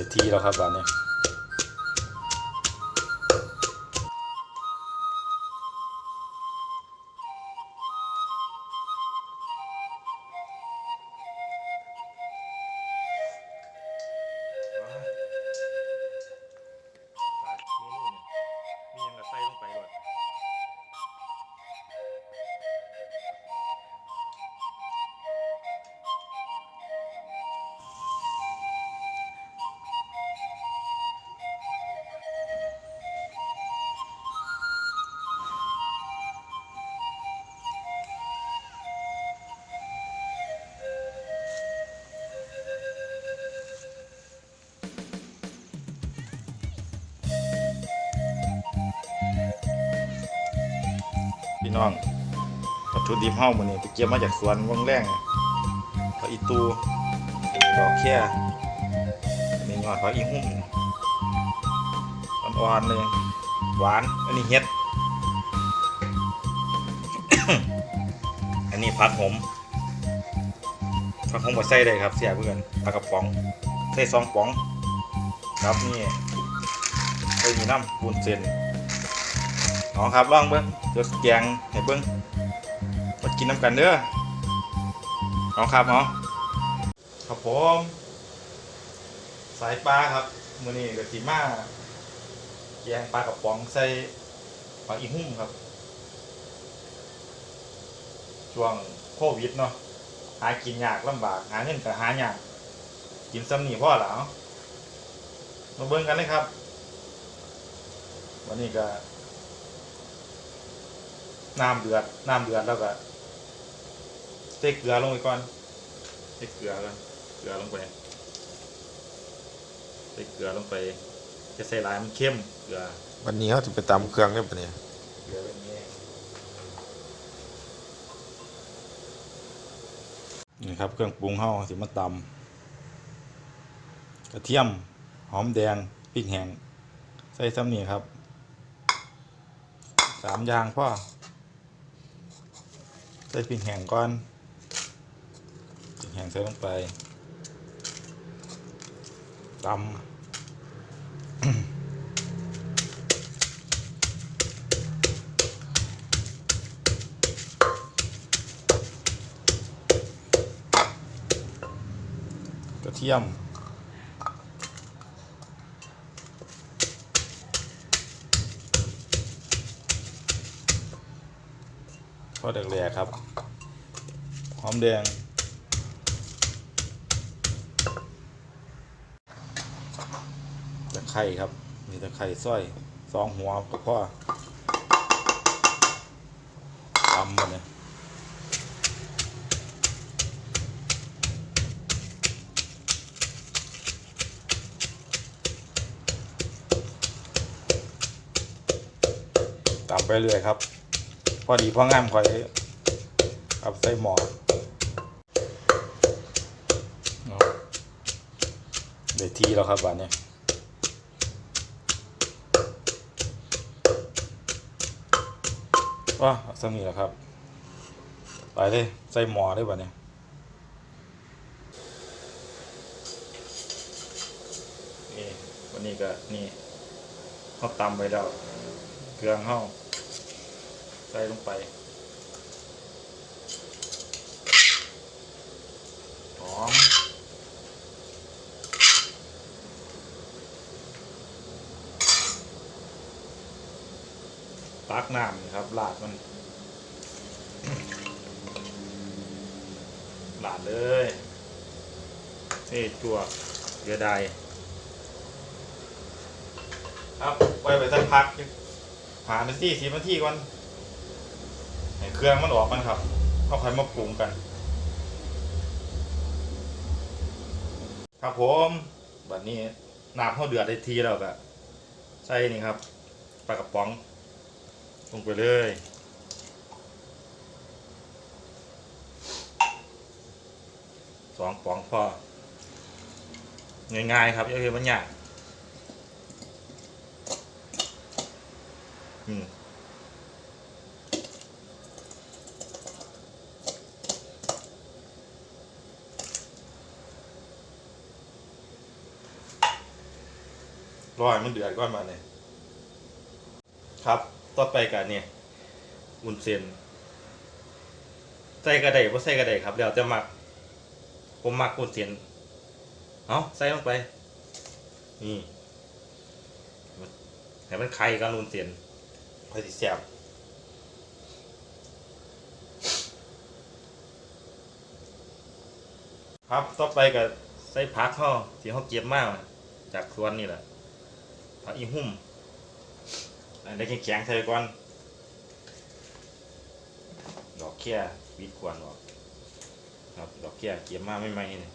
ได้ที่แล้วครับตอนนี้ พี่น้องวัตถุดิบเฮ้ามื้อนี้ไปเก็บมาจากสวนวังแรงผักอีตูดอกแค่อันนี้ยอดผักอีหุ่มอ่อนๆเลยหวาน อันนี้เฮ็ด อันนี้ผักหอมผักหอมก็ใส่ได้ครับเสียเพื่อนปลากระป๋องใส่สองป๋อง ครับนี่ใส่มีน้ำปูนเส้น เอาครับลองเบิ้งเดี๋ยวแกงให้เบิ้งมากินน้ำกันเด้อเอาครับเอาครับผม สายปลาครับมื้อนี้ก็สิมาแกงปลากระป๋องใส่ปลาอีหุ่มครับ ช่วงโควิดเนาะหากินยากลำบากหาเงินก็หายากกินซ้ำนี่พ่อแล้วมาเบิ่งกันเลยครับ วันนี้ก็ น้ำเดือดน้ำเดือดแล้วก็ใส่เกลือลงไปก่อนใส่เกลือกันเกลือลงไปใส่เกลือลงไปจะใส่หลายมันเข้มเกลือวันนี้เขาจะไปตำเครื่องได้ปะเนี่ยเกลือแบบนี้นี่ครับเครื่องปรุงเฮาสิมาตำกระเทียมหอมแดงพริกแห้งใส่ซ้ำนี่ครับสามอย่างพ่อ ใส่พริกแห้งก่อนพริกแห้งใส่ลงไปตำกระเทียม พอแดกๆครับ หอมแดง ตะไคร่ครับ มีตะไคร่สร้อยสองหัวก็พอตำมาเนี่ยตำไปเรื่อยครับ อดีพองามคอยเอาใส่หม้อเอาได้ทีแล้วครับวันนี้ว้าสมีแล้วครับไปเลยใส่หมอได้ป่ะเนี่ยนี่วันนี้ก็นี่เขาตำไปแล้ว เครื่องเข้า ใส่ลงไป หอม ตักน้ำนี่ครับลาดมันลาดเลย นี่จั่วเดือดครับไว้ไปสักพักผ่านไปสี่สิบนาทีก่อน ให้เครื่องมันออกมันครับเอาค่อยมาปรุงกัน ครับผมแบบนี้น้ำเขาเดือดได้ทีแล้วก็ใส่นี่ครับปลากระป๋องลงไปเลยสองป๋องพอง่ายๆครับอย่าเพิ่งมันยากอืม รอให้มันเดือดก่อนมาเนี่ยครับต่อไปกันเนี่ยวุ้นเส้นใส่กระไดบ่ใส่กระไดครับแล้วแต่มัก ผมหมักวุ้นเส้นเอาใส่ลงไป นี่ให้มันไข่กันวุ้นเส้นค่อยสิแซ่บครับต่อไปก็ใส่ผักเฮาที่เฮาเก็บมากจากสวนนี่แหละ ผักอีหุ่มอันนี้แข็งๆใส่ไปก่อน ดอกแค่วิดกวนออกครับดอกแค่เก็บมาไม่ไหมเนี่ย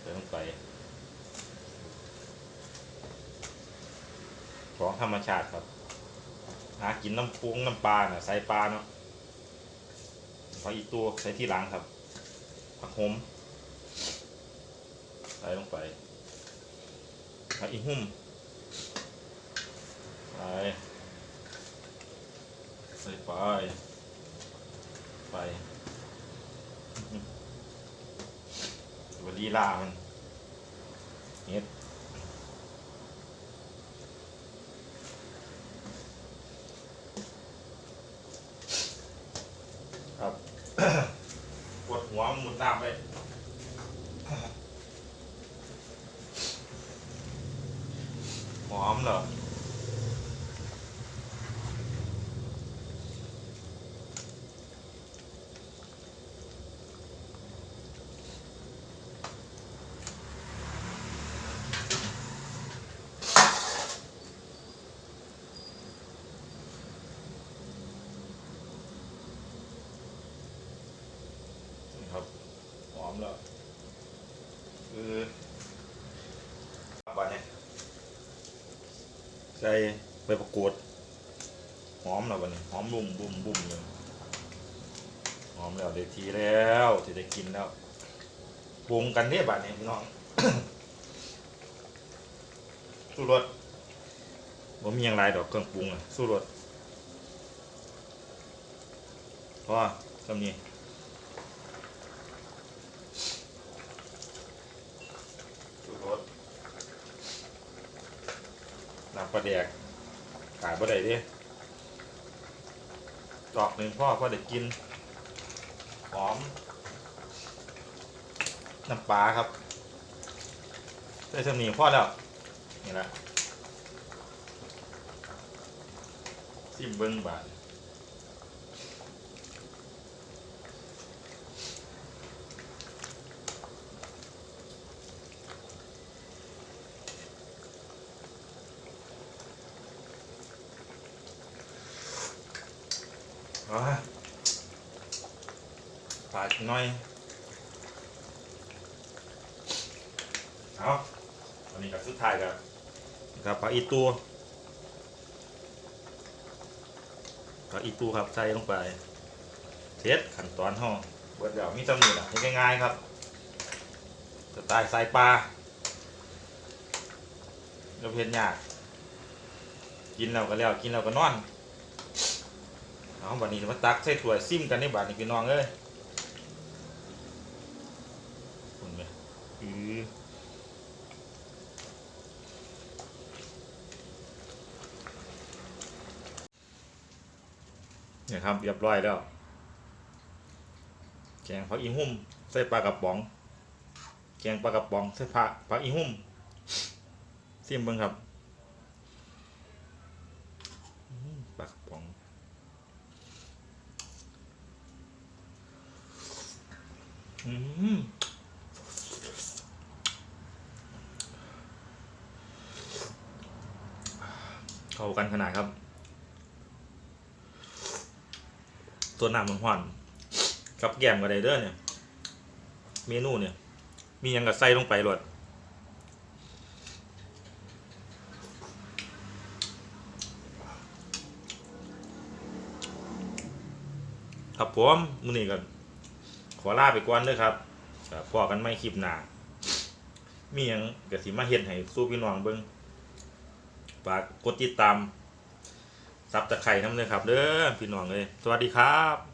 เติมลงไป ของธรรมชาติครับ หากินน้ำพุงน้ำปลาน่ะใส่ปลาเนาะผักอีตัวใส่ที่หลังครับผักหอม ส่ลงไปผักอีหุ่มไปใส่ไปไปวันลีลามันเห็ด ครับ ปวดหัวหมุนตามไป หอมเหรอ นี่ครับหอมแล้วคือบันเนี่ย ใส่ใบประกวดหอมแล้วบันนี้หอมบุ่มบุ่มบุ่มเลยหอมแล้วเดี๋ยวทีแล้วจะได้กินแล้วปรุงกันเนี่ยบัดนี้พี่น้องสู้รสว่ามีอย่างไรดอกเครื่องปรุงอะสู้รสเพราะว่าทำนี้ ชูรสน้ำ ปลาแดกขายบ่ได้เดิดอกหนึ่งพ่อพ่อได้กินหอมน้ำปลาครับใส่สำนีพ่อแล้วนี่แหละซิมเบิ้งบาท อ่าปาดหน่อยเอาอันนี้กับสุดท้ายกับกับปลาอีตูปลาอีตูครับใส่ลงไปเทสขั้นตอนห้องเบิดเดี๋ยวมีจำนวนอะให้ง่ายๆครับสไตล์สายปลาเราเพียนยาก กินแล้วก็แล้ว กินแล้วก็นอน เอาบัดนี้มาตักใส่ถ้วยซิมกันในบาดนี้พี่น้องเอ้ยคุณไหมอือเนี่ยครับเรียบร้อยแล้ว แกงผักอีหุ่มใส่ปลากระป๋อง แกงปลากระป๋องใส่ผักผักอีหุ่มซิมเบิ่งครับปลากระป๋อง อืม เข้ากันขนาดครับ ตัวน้ำมันหวานกับแกมกับไดเดอร์เนี่ย เมนูเนี่ย มียังกับใส่ลงไปหลดครับผมมื้อนี้กัน อลาไปก่อนเด้อครับพอกันไม่คลิปหนามีอย่างก็สิมาเห็ดให้สู้พี่น้องเบิ้งฝากกดติดตามซับตะไคร่น้ำเลยครับเด้อพี่น้องเลย สวัสดีครับ